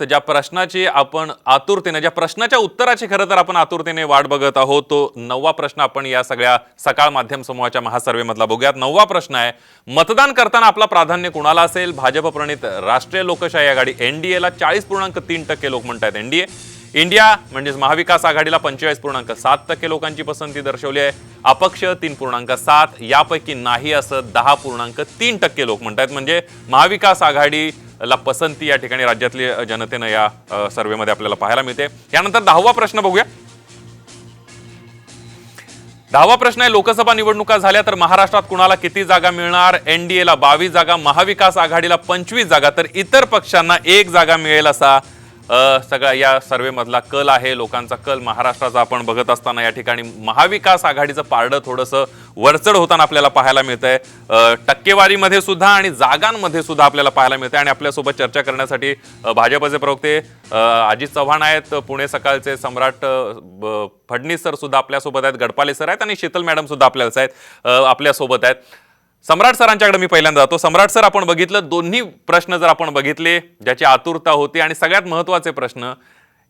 सोबत ज्या प्रश्नाची आपण आतुरतेने ज्या प्रश्नाच्या उत्तराची खरं तर आपण आतुरतेने वाट बघत आहोत तो नववा प्रश्न आपण या सगळ्या सकाळ माध्यम समूहाच्या महासर्वेमधला बघूयात. नववा प्रश्न आहे मतदान करताना आपला प्राधान्य कुणाला असेल? भाजप प्रणित राष्ट्रीय लोकशाही आघाडी एनडीएला चाळीस पूर्णांक तीन टक्के लोक म्हणतात एनडीए इंडिया म्हणजेच महाविकास आघाडीला पंचेचाळीस पूर्णांक सात टक्के लोकांची पसंती दर्शवली आहे. अपक्ष तीन पूर्णांक सात यापैकी नाही असं दहा पूर्णांक तीन टक्के लोक म्हणतात म्हणजे महाविकास आघाडी ला पसंती या ठिकाणी राज्यातली जनतेनं या सर्वेमध्ये आपल्याला पाहायला मिळते. यानंतर दहावा प्रश्न बघूया. दहावा प्रश्न आहे लोकसभा निवडणुका झाल्या तर महाराष्ट्रात कुणाला किती जागा मिळणार? एनडीएला बावीस जागा महाविकास आघाडीला पंचवीस जागा तर इतर पक्षांना एक जागा मिळेल असा सगळा या सर्वेमधला कल आहे. लोकांचा कल महाराष्ट्राचा आपण बघत असताना या ठिकाणी महाविकास आघाडीचं पारडं थोडंसं वरचढ होताना आपल्याला पाहायला मिळतंय. आहे टक्केवारीमध्ये सुद्धा आणि जागांमध्ये सुद्धा आपल्याला पाहायला मिळतंय. आणि आपल्यासोबत चर्चा करण्यासाठी भाजपचे प्रवक्ते अजित चव्हाण आहेत पुणे सकाळचे सम्राट फडणीस सर सुद्धा आपल्यासोबत आहेत गडपाले सर आहेत आणि शीतल मॅडम सुद्धा आपल्याला आहेत आपल्यासोबत आहेत. सम्राट सरांच्याकडे मी पहिल्यांदा जातो. सम्राट सर आपण बघितलं दोन्ही प्रश्न जर आपण बघितले ज्याची आतुरता होती आणि सगळ्यात महत्त्वाचे प्रश्न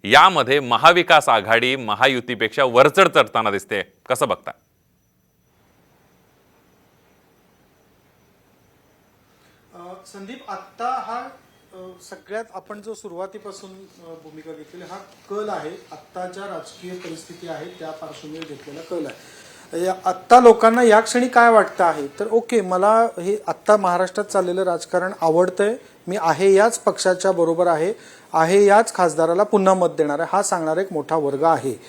यामध्ये महाविकास आघाडी महायुतीपेक्षा वरचढ चढताना दिसते. कसं बघता? संदीप आत्ता हा सगळ्यात आपण जो सुरुवातीपासून भूमिका घेतलेली हा कल आहे. आत्ताच्या राजकीय परिस्थिती आहे त्या पार्श्वभूमीवर घेतलेला कल आहे. या- आत्ता लोकांना या क्षणी काय वाटतं आहे? तर ओके मला हे आत्ता महाराष्ट्रात चाललेलं राजकारण आवडतंय. मी आहे याच पक्षाच्या बरोबर आहे. आहे याच खासदाराला पुन्हा मत देणार आहे. हा सांगणारा एक मोठा वर्ग आहे.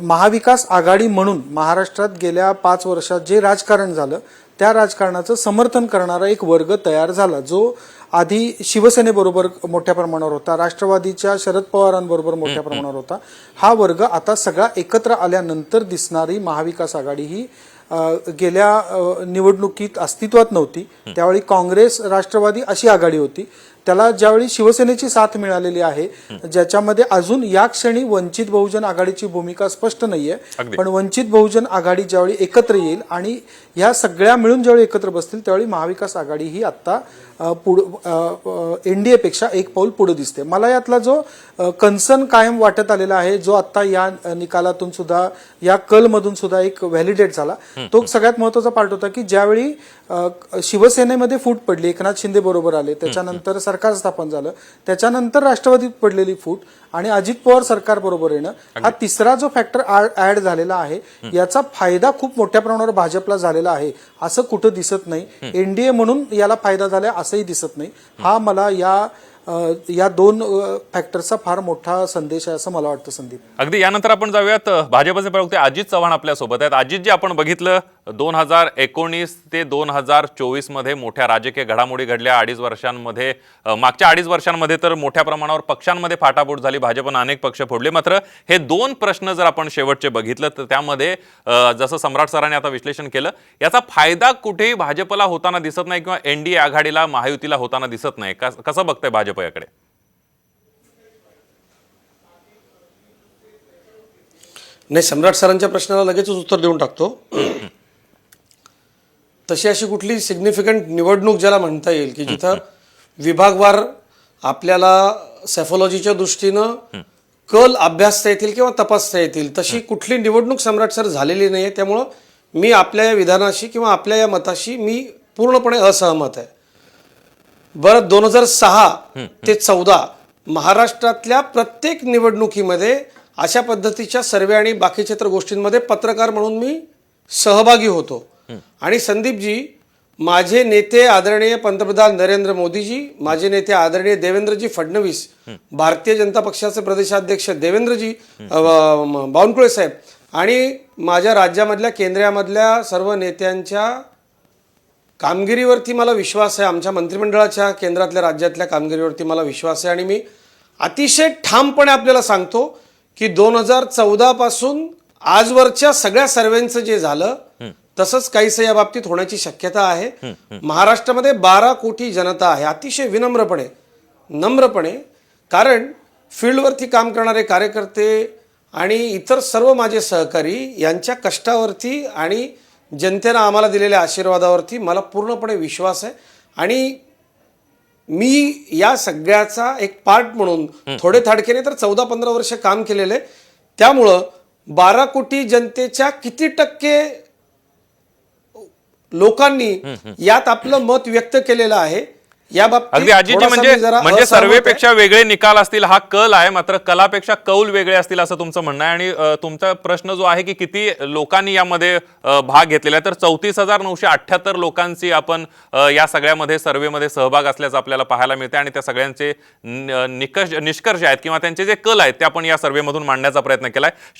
महाविकास आघाडी म्हणून महाराष्ट्रात गेल्या पाच वर्षात जे राजकारण झालं त्या राजकारणाचं समर्थन करणारा एक वर्ग तयार झाला जो आधी शिवसेनेबरोबर मोठ्या प्रमाणावर होता राष्ट्रवादीच्या शरद पवारांबरोबर मोठ्या प्रमाणावर होता. हा वर्ग आता सगळा एकत्र आल्यानंतर दिसणारी महाविकास आघाडी ही गेल्या निवडणुकीत अस्तित्वात नव्हती. त्यावेळी काँग्रेस राष्ट्रवादी अशी आघाडी होती. त्याला ज्यावेळी शिवसेनेची साथ मिळालेली आहे ज्याच्यामध्ये अजून या क्षणी वंचित बहुजन आघाडीची भूमिका स्पष्ट नाहीये. पण वंचित बहुजन आघाडी ज्यावेळी एकत्र येईल आणि ह्या सगळ्या मिळून ज्यावेळी एकत्र बसतील त्यावेळी महाविकास आघाडी ही आता एनडीए पेक्षा एक पाऊल पुढे दिसते. मला यातला जो कन्सर्न कायम वाटत आलेला आहे जो आता या निकालातून सुद्धा या कल मधून सुद्धा एक व्हॅलिडेट झाला तो सगळ्यात महत्त्वाचा पार्ट होता की ज्यावेळी शिवसेनेमध्ये फूट पडली एकनाथ शिंदे बरोबर आले त्याच्यानंतर सरकार स्थापन झालं त्याच्यानंतर राष्ट्रवादीत पडलेली फूट आणि अजित पवार सरकार बरोबर येणं हा तिसरा जो फॅक्टर ऍड झालेला आहे याचा फायदा खूप मोठ्या प्रमाणावर भाजपला झालेला आहे असं कुठं दिसत नाही. एनडीए म्हणून याला फायदा झाला असंही दिसत नाही. हा मला या या दोन फॅक्टरचा फार मोठा संदेश आहे असं मला वाटतं संदीप. अगदी यानंतर आपण जाऊयात. भाजपचे प्रवक्ते अजित चव्हाण आपल्यासोबत आहेत. अजित जे आपण बघितलं दोन हजार एकोणीस ते दोन हजार चोवीसमध्ये मोठ्या राजकीय घडामोडी घडल्या. अडीच वर्षांमध्ये मागच्या अडीच वर्षांमध्ये तर मोठ्या प्रमाणावर पक्षांमध्ये फाटाफूट झाली. भाजपनं अनेक पक्ष फोडले. मात्र हे दोन प्रश्न जर आपण शेवटचे बघितलं तर त्यामध्ये जसं सम्राट सरांनी आता विश्लेषण केलं याचा फायदा कुठेही भाजपला होताना दिसत नाही किंवा एनडीए आघाडीला महायुतीला होताना दिसत नाही. कसं बघतंय भाजप रुपयाकडे नाही सम्राट सरांच्या प्रश्नाला लगेचच उत्तर देऊन टाकतो. तशी अशी कुठली सिग्निफिकंट निवडणूक ज्याला म्हणता येईल की जिथं विभागवार आपल्याला सेफॉलॉजीच्या दृष्टीनं कल अभ्यासता येतील किंवा तपासता येतील तशी कुठली निवडणूक सम्राट सर झालेली नाही आहे त्यामुळं मी आपल्या या विधानाशी किंवा आपल्या या मताशी मी पूर्णपणे असहमत आहे. बरं दोन हजार सहा ते चौदा महाराष्ट्रातल्या प्रत्येक निवडणुकीमध्ये अशा पद्धतीच्या सर्वे आणि बाकीच्या इतर गोष्टींमध्ये पत्रकार म्हणून मी सहभागी होतो. आणि संदीपजी माझे नेते आदरणीय पंतप्रधान नरेंद्र मोदीजी माझे नेते आदरणीय देवेंद्रजी फडणवीस भारतीय जनता पक्षाचे प्रदेशाध्यक्ष देवेंद्रजी बावनकुळे साहेब आणि माझ्या राज्यामधल्या केंद्रामधल्या सर्व नेत्यांच्या कामगिरीवरती मला विश्वास आहे. आमच्या मंत्रिमंडळाच्या केंद्रातल्या राज्यातल्या कामगिरीवरती मला विश्वास आहे. आणि मी अतिशय ठामपणे आपल्याला सांगतो की दोन हजार चौदा पासून आजवरच्या सगळ्या सर्वेंचं जे झालं तसंच काहीसं या बाबतीत होण्याची शक्यता आहे. महाराष्ट्रामध्ये बारा कोटी जनता आहे. अतिशय विनम्रपणे नम्रपणे कारण फील्डवरती काम करणारे कार्यकर्ते आणि इतर सर्व माझे सहकारी यांच्या कष्टावरती आणि जनतेनं आम्हाला दिलेल्या आशीर्वादावरती मला पूर्णपणे विश्वास आहे. आणि मी या सगळ्याचा एक पार्ट म्हणून थोडे थाडकेने तर चौदा पंधरा वर्ष काम केलेले. त्यामुळं बारा कोटी जनतेच्या किती टक्के लोकांनी यात आपलं मत व्यक्त केलेलं आहे. या बाबतीत अगदी थोडासा म्हणजे म्हणजे. सर्वेपेक्षा वेगळे निकाल असतील हा कल आहे मात्र कलापेक्षा कौल वेगळे असतील असं तुमचं म्हणणं आहे. आणि तुमचा प्रश्न जो आहे की किती लोकांनी यामध्ये भाग घेतलेला आहे तर चौतीस हजार नऊशे अठ्याहत्तर लोकांची आपण या सगळ्यामध्ये सर्वेमध्ये सहभाग असल्याचं आपल्याला पाहायला मिळते आणि त्या सगळ्यांचे निकष निष्कर्ष आहेत किंवा त्यांचे जे कल आहेत ते आपण या सर्वेमधून मांडण्याचा प्रयत्न केलाय.